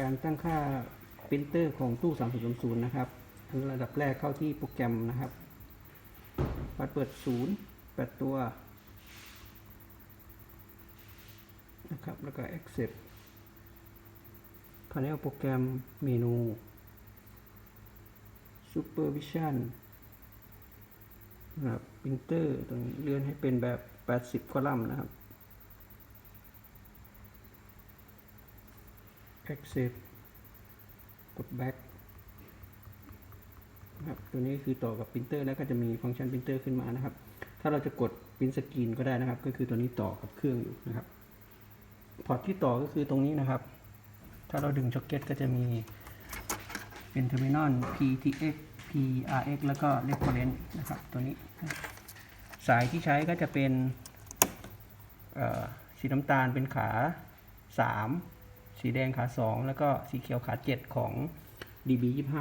การตั้งค่าปรินเตอร์ของตู้ 3000นะครับอันระดับแรกเข้าที่โปรแกรมนะครับพาสเวิร์ด0 8ตัวนะครับ แล้วก็ accept panel โปรแกรมเมนู supervision นะครับปรินเตอร์ตรงเลื่อนให้เป็นแบบ 80 คอลัมน์นะครับ accept กด back นะครับตัวนี้คือต่อกับปรินเตอร์แล้วก็จะมีฟังก์ชันปรินเตอร์ขึ้นมานะครับ ถ้าเราจะกดปรินสกรีนก็ได้นะครับ ก็คือตัวนี้ต่อกับเครื่องอยู่นะครับพอร์ตที่ต่อก็คือตรงนี้นะครับ ถ้าเราดึงช็อคเก็ตก็จะมีเป็น terminal PTX PRX แล้วก็ reference นะครับตัวนี้ สายที่ใช้ก็จะเป็นสีน้ำตาลเป็นขา 3 สีแดงขา 2 แล้วก็สีเขียวขา 7 ของ DB 25